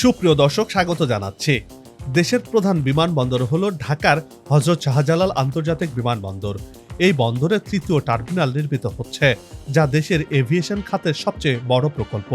সুপ্রিয় দর্শক, স্বাগত জানাচ্ছি। দেশের প্রধান বিমানবন্দর হল ঢাকার হজরত শাহজালাল আন্তর্জাতিক বিমানবন্দর। এই বন্দরের তৃতীয় টার্মিনাল নির্মিত হচ্ছে, যা দেশের এভিয়েশন খাতের সবচেয়ে বড় প্রকল্প।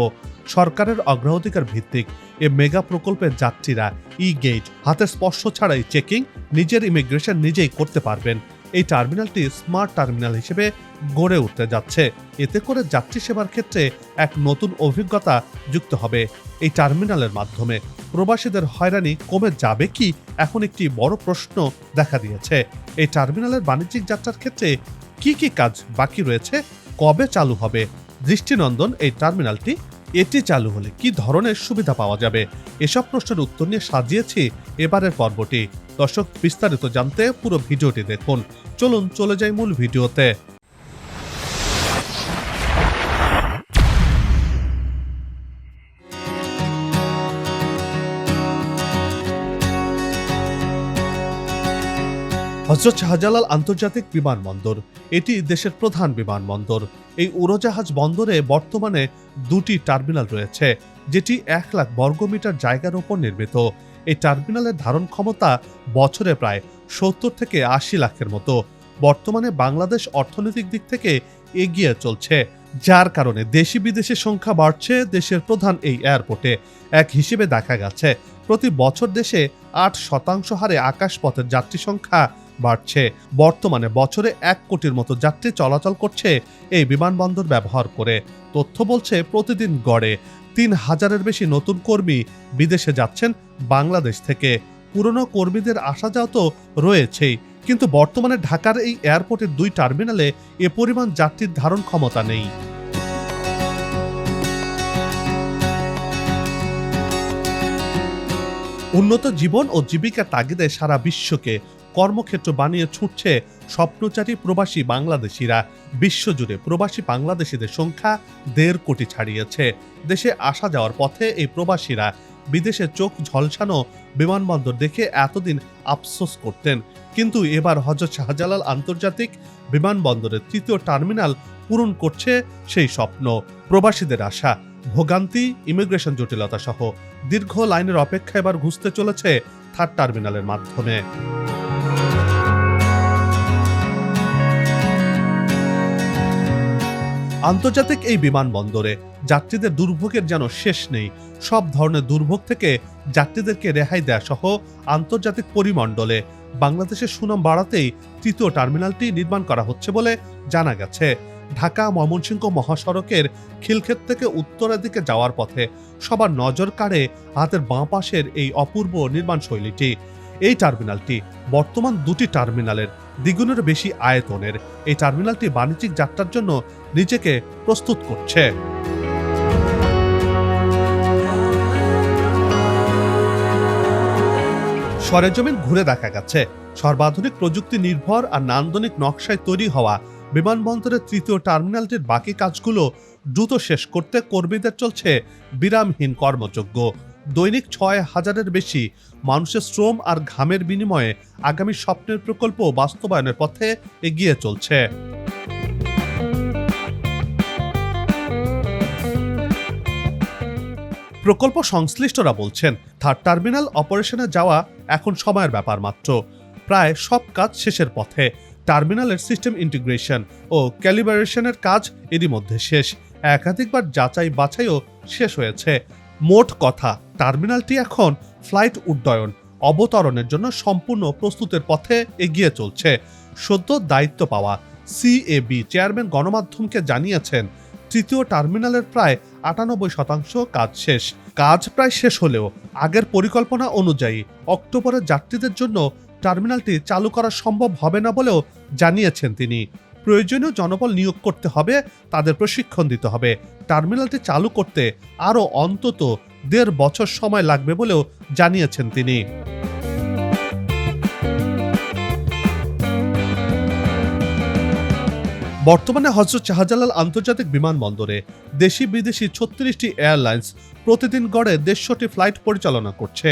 সরকারের অগ্রাধিকার ভিত্তিক এ মেগা প্রকল্পের যাত্রীরা ই গেট হাতে স্পর্শ ছাড়াই চেকিং, নিজের ইমিগ্রেশন নিজেই করতে পারবেন। এই টার্মিনালটি স্মার্ট টার্মিনাল হিসেবে গড়ে উঠতে যাচ্ছে। এতে করে যাত্রী সেবার ক্ষেত্রে এক নতুন অভিজ্ঞতা যুক্ত হবে এই টার্মিনালের মাধ্যমে। প্রবাসীদের হয়রানি কমে যাবে কি? এখন একটি বড় প্রশ্ন দেখা দিয়েছে। এই টার্মিনালের বাণিজ্যিক যাত্রার ক্ষেত্রে কি কি কাজ বাকি রয়েছে? কবে চালু হবে? দৃষ্টিনন্দন, এই টার্মিনালটি এটি চালু হলে কি ধরনের সুবিধা পাওয়া যাবে? এসব প্রশ্নের উত্তর নিয়ে সাজিয়েছি এবারের পর্বটি। দর্শক, বিস্তারিত জানতে পুরো ভিডিওটি দেখুন। চলুন, চলে যাই মূল ভিডিওতে। হজরত শাহজালাল আন্তর্জাতিক বিমানবন্দর, এটি দেশের প্রধান বিমানবন্দর। এই উড়োজাহাজ বন্দরে বর্তমানে দুটি টার্মিনাল রয়েছে, যেটি এক লাখ বর্গমিটার জায়গার ওপর নির্মিত। এই টার্মিনালের ধারণ ক্ষমতা বছরে প্রায় সত্তর থেকে আশি লাখের মতো। বর্তমানে বাংলাদেশ অর্থনৈতিক দিক থেকে এগিয়ে চলছে, যার কারণে দেশি বিদেশি সংখ্যা বাড়ছে দেশের প্রধান এই এয়ারপোর্টে। এক হিসেবে দেখা গেছে, প্রতি বছর দেশে আট শতাংশ হারে আকাশপথের যাত্রী সংখ্যা বাড়ছে। বর্তমানে বছরে এক কোটির মতো যাত্রী চলাচল করছে এই বিমানবন্দর ব্যবহার করে। তথ্য বলছে, প্রতিদিন গড়ে তিন হাজারের বেশি নতুন কর্মী বিদেশে যাচ্ছেন বাংলাদেশ থেকে। পুরনো কর্মীদের আসা যাওয়া তো রয়েছেই, কিন্তু বর্তমানে ঢাকার এই এয়ারপোর্টের দুই টার্মিনালে এ পরিমাণ যাত্রীর ধারণ ক্ষমতা নেই। উন্নত জীবন ও জীবিকার তাগিদে সারা বিশ্বকে কর্মক্ষেত্র বানিয়ে ছুটছে স্বপ্নচারী প্রবাসী বাংলাদেশিরা। বিশ্বজুড়ে প্রবাসী বাংলাদেশিদের সংখ্যা দেড় কোটি ছাড়িয়েছে। দেশে আসা যাওয়ার পথে এই প্রবাসীরা বিদেশে চোখ ঝলসানো বিমানবন্দর দেখে এতদিন আফসোস করতেন। কিন্তু এবার হজরত শাহজালাল আন্তর্জাতিক বিমানবন্দরের তৃতীয় টার্মিনাল পূরণ করছে সেই স্বপ্ন। প্রবাসীদের আশা, ভোগান্তি, ইমিগ্রেশন জটিলতা সহ দীর্ঘ লাইনের অপেক্ষা এবার ঘুষতে চলেছে থার্ড টার্মিনালের মাধ্যমে। আন্তর্জাতিক এই বিমানবন্দরে যাত্রীদের দুর্ভোগের যেন শেষ নেই, সব ধরনের দুর্ভোগ থেকে যাত্রীদেরকে রেহাই দেয়া সহ আন্তর্জাতিক পরিমণ্ডলে বাংলাদেশের সুনাম বাড়াতেই তৃতীয় টার্মিনালটি নির্মাণ করা হচ্ছে বলে জানা গেছে। ঢাকা ময়মনসিংহ মহাসড়কের খিলক্ষেত থেকে উত্তরের দিকে যাওয়ার পথে সবার নজর কাড়ে হাতের বাঁ পাশের এই অপূর্ব নির্মাণ শৈলীটি এই টার্মিনালটি বর্তমান দুটি টার্মিনালের দ্বিগুণের বেশি আয়তনের। এই টার্মিনালটি বাণিজ্যিক যাত্রার জন্য নিজেকে প্রস্তুত করছে। সরেজমিন ঘুরে দেখা গেছে। সর্বাধুনিক প্রযুক্তি নির্ভর আর নান্দনিক নকশায় তৈরি হওয়া বিমানবন্দরের তৃতীয় টার্মিনালটির বাকি কাজগুলো দ্রুত শেষ করতে কর্মীদের চলছে বিরামহীন কর্মযোগ্য দৈনিক ছয় হাজারের বেশি মানুষের শ্রম আর ঘামের বিনিময়ে আগামী স্বপ্নের প্রকল্প বাস্তবায়নের পথে এগিয়ে চলছে। প্রকল্প সংশ্লিষ্টরা বলছেন, থার্ড টার্মিনাল অপারেশনে যাওয়া এখন সময়ের ব্যাপার মাত্র। প্রায় সব কাজ শেষের পথে। টার্মিনালের সিস্টেম ইন্টিগ্রেশন ও ক্যালিবারেশনের কাজ এরই মধ্যে শেষ। একাধিকবার যাচাই বাছাইও শেষ হয়েছে। মোট কথা, টার্মিনালটি এখন ফ্লাইট উড্ডয়ন, অবতরণের জন্য সম্পূর্ণ প্রস্তুতের পথে এগিয়ে চলছে। সদ্য দায়িত্ব পাওয়া সিএবি চেয়ারম্যান গণমাধ্যমকে জানিয়েছেন, তৃতীয় টার্মিনালের প্রায় আটানব্বই শতাংশ কাজ শেষ। কাজ প্রায় শেষ হলেও আগের পরিকল্পনা অনুযায়ী অক্টোবরে যাত্রীদের জন্য টার্মিনালটি চালু করা সম্ভব হবে না বলেও জানিয়েছেন তিনি। প্রয়োজনীয় জনবল নিয়োগ করতে হবে, তাদের প্রশিক্ষণ দিতে হবে। টার্মিনালটি চালু করতে আরও অন্তত দেড় বছর সময় লাগবে বলেও জানিয়েছেন তিনি। বর্তমানে হজরত শাহজালাল আন্তর্জাতিক বিমানবন্দরে দেশি বিদেশি ছত্রিশটি এয়ারলাইন্স প্রতিদিন গড়ে দেড়শোটি ফ্লাইট পরিচালনা করছে।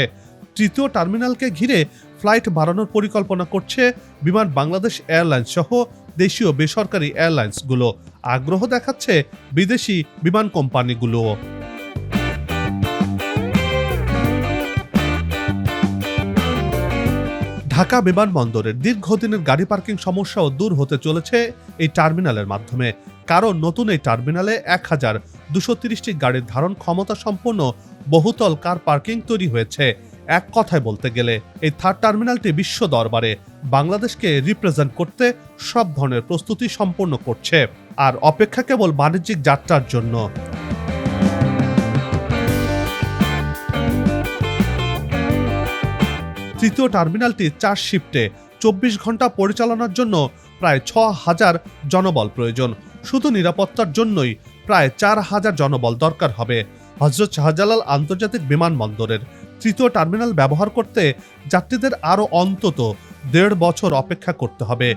তৃতীয় টার্মিনালকে ঘিরে ফ্লাইট বাড়ানোর পরিকল্পনা করছে বিমান বাংলাদেশ এয়ারলাইন্স সহ দেশীয় বেসরকারি এয়ারলাইন্সগুলো। আগ্রহ দেখাচ্ছে বিদেশি বিমান কোম্পানিগুলোও ঢাকা বিমানবন্দরের দীর্ঘদিনের গাড়ি পার্কিং সমস্যাও দূর হতে চলেছে এই টার্মিনালের মাধ্যমে। কারণ নতুন এই টার্মিনালে এক হাজার দুশো তিরিশটি গাড়ির ধারণ ক্ষমতা সম্পন্ন বহুতল কার পার্কিং তৈরি হয়েছে। এক কথায় বলতে গেলে এই থার্ড টার্মিনালটি বিশ্ব দরবারে বাংলাদেশকে রিপ্রেজেন্ট করতে সব ধরনের প্রস্তুতি সম্পন্ন করছে, আর অপেক্ষা কেবল বাণিজ্যিক যাত্রার জন্য। তৃতীয় টার্মিনালটি চার শিফটে চব্বিশ ঘণ্টা পরিচালনার জন্য প্রায় ছ হাজার জনবল প্রয়োজন। শুধু নিরাপত্তার জন্যই প্রায় চার হাজার জনবল দরকার হবে হজরত শাহজালাল আন্তর্জাতিক বিমানবন্দরের। তৃতীয় টার্মিনাল ব্যবহার করতে যাত্রীদের আরও অন্তত দেড় বছর অপেক্ষা করতে হবে।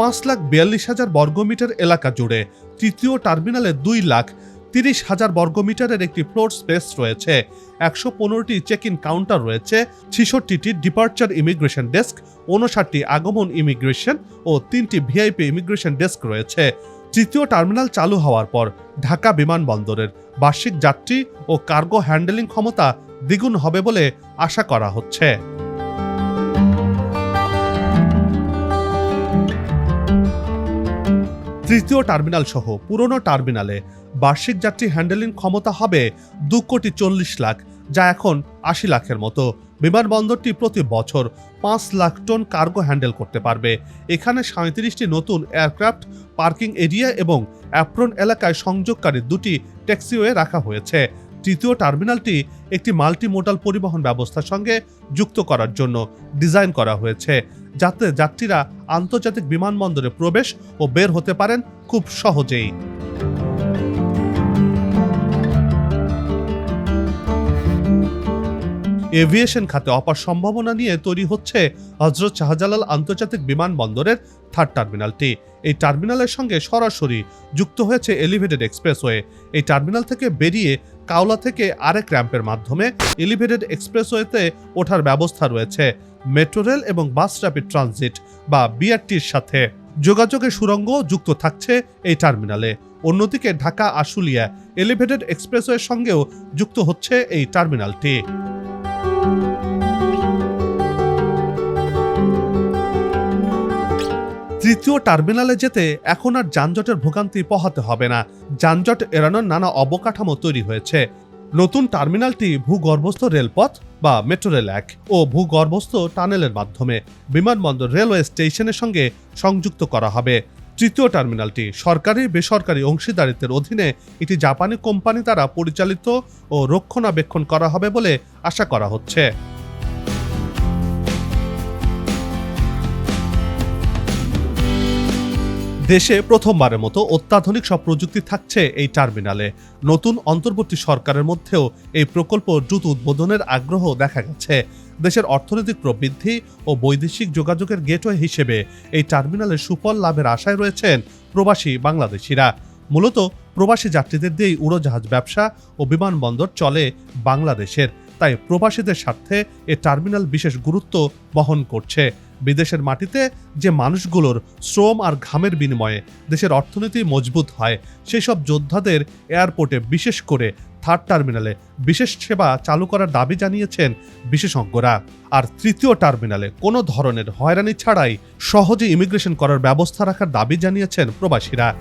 পাঁচ লাখ বিয়াল্লিশ হাজার বর্গমিটার এলাকা জুড়ে তৃতীয় টার্মিনালে দুই লাখ তিরিশ হাজার বর্গমিটারের একটি ফ্লোর স্পেস রয়েছে, একশো পনেরোটি চেক ইন কাউন্টার রয়েছে, ছিষট্টিটি ডিপার্চার ইমিগ্রেশন ডেস্ক উনষাটটি আগমন ইমিগ্রেশন ও তিনটি ভিআইপি ইমিগ্রেশন ডেস্ক রয়েছে। তৃতীয় টার্মিনাল চালু হওয়ার পর ঢাকা বিমানবন্দরের বার্ষিক যাত্রী ও কার্গো হ্যান্ডেলিং ক্ষমতা দ্বিগুণ হবে বলে আশা করা হচ্ছে। তৃতীয় টার্মিনাল সহ পুরনো টার্মিনালে বার্ষিক যাত্রী হ্যান্ডেলিং ক্ষমতা হবে দু কোটি চল্লিশ লাখ, যা এখন আশি লাখের মতো। বিমানবন্দরটি প্রতি বছর পাঁচ লাখ টন কার্গো হ্যান্ডেল করতে পারবে। এখানে সাঁত্রিশটি নতুন এয়ারক্রাফট, পার্কিং এরিয়া এবং অ্যাপ্রন এলাকায় সংযোগকারী দুটি ট্যাক্সিওয়ে রাখা হয়েছে। তৃতীয় টার্মিনালটি একটি মাল্টি মোডাল পরিবহন ব্যবস্থার সঙ্গে যুক্ত করার জন্য ডিজাইন করা হয়েছে, যাতে যাত্রীরা আন্তর্জাতিক বিমানবন্দরে প্রবেশ ও বের হতে পারেন খুব সহজেই। এভিয়েশন খাতে অপার সম্ভাবনা নিয়ে তৈরি হচ্ছে হজরত শাহজালাল আন্তর্জাতিক বিমানবন্দরের থার্ড টার্মিনালটি। এই টার্মিনালের সঙ্গে সরাসরি যুক্ত হয়েছে এলিভেটেড এক্সপ্রেসওয়ে। এই টার্মিনাল থেকে বেরিয়ে কাওলা থেকে আরেক র্যাম্পের মাধ্যমে এলিভেটেড এক্সপ্রেসওয়েতে ওঠার ব্যবস্থা রয়েছে। মেট্রো রেল এবং বাস র্যাপিড ট্রানজিট বা বিআরটির সাথে। যোগাযোগের সুরঙ্গ যুক্ত থাকছে এই টার্মিনালে। অন্যদিকে ঢাকা আশুলিয়া এলিভেটেড এক্সপ্রেসওয়ের সঙ্গেও যুক্ত হচ্ছে এই টার্মিনালটি। তৃতীয় টার্মিনালে যেতে এখন আর যানজটের ভোগান্তি পোহাতে হবে না। যানজট এড়ানোর নানা অবকাঠামো তৈরি হয়েছে। নতুন টার্মিনালটি ভূগর্ভস্থ রেলপথ বা মেট্রো রেল এক ও ভূগর্ভস্থ টানেলের মাধ্যমে বিমানবন্দর রেলওয়ে স্টেশনের সঙ্গে সংযুক্ত করা হবে। তৃতীয় টার্মিনালটি সরকারি, বেসরকারি অংশীদারিত্বের অধীনে একটি জাপানি কোম্পানি দ্বারা পরিচালিত ও রক্ষণাবেক্ষণ করা হবে বলে আশা করা হচ্ছে। দেশে প্রথমবারের মতো অত্যাধুনিক সব প্রযুক্তি থাকছে এই টার্মিনালে। নতুন অন্তর্বর্তী সরকারের মধ্যেও এই প্রকল্প দ্রুত উদ্বোধনের আগ্রহ দেখা গেছে। দেশের অর্থনৈতিক প্রবৃদ্ধি ও বৈদেশিক যোগাযোগের গেটওয়ে হিসেবে এই টার্মিনালের সুফল লাভের আশায় রয়েছেন প্রবাসী বাংলাদেশিরা। মূলত প্রবাসী যাত্রীদের দিয়েই উড়োজাহাজ ব্যবসা ও বিমানবন্দর চলে বাংলাদেশের। তাই প্রবাসীদের স্বার্থে এ টার্মিনাল বিশেষ গুরুত্ব বহন করছে। বিদেশের মাটিতে যে মানুষগুলোর শ্রম আর ঘামের বিনিময়ে দেশের অর্থনীতি মজবুত হয়, সেসব যোদ্ধাদের এয়ারপোর্টে বিশেষ করে থার্ড টার্মিনালে বিশেষ সেবা চালু করার দাবি জানিয়েছেন বিশেষজ্ঞরা। আর তৃতীয় টার্মিনালে কোনো ধরনের হয়রানি ছাড়াই সহজে ইমিগ্রেশন করার ব্যবস্থা রাখার দাবি জানিয়েছেন প্রবাসীরা।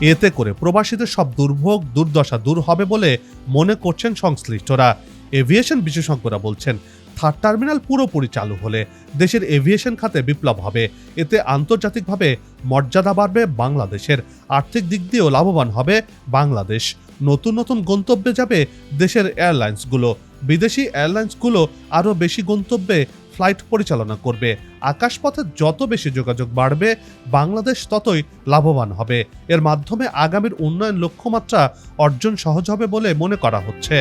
এতে করে প্রবাসীদের সব দুর্ভোগ, দুর্দশা দূর হবে বলে মনে করছেন সংশ্লিষ্টরা। এভিয়েশন বিশেষজ্ঞরা বলছেন, থার্ড টার্মিনাল পুরোপুরি চালু হলে দেশের এভিয়েশন খাতে বিপ্লব হবে। এতে আন্তর্জাতিকভাবে মর্যাদা বাড়বে বাংলাদেশের। আর্থিক দিক দিয়েও লাভবান হবে বাংলাদেশ। নতুন নতুন গন্তব্যে যাবে দেশের এয়ারলাইন্সগুলো। বিদেশি এয়ারলাইন্সগুলো আরও বেশি গন্তব্যে ফ্লাইট পরিচালনা করবে। আকাশপথে যত বেশি যোগাযোগ বাড়বে, বাংলাদেশ ততই লাভবান হবে। এর মাধ্যমে আগামীর উন্নয়ন লক্ষ্যমাত্রা অর্জন সহজ হবে বলে মনে করা হচ্ছে।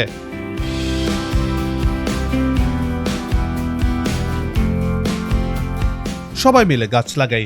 সবাই মিলে গাছ লাগাই।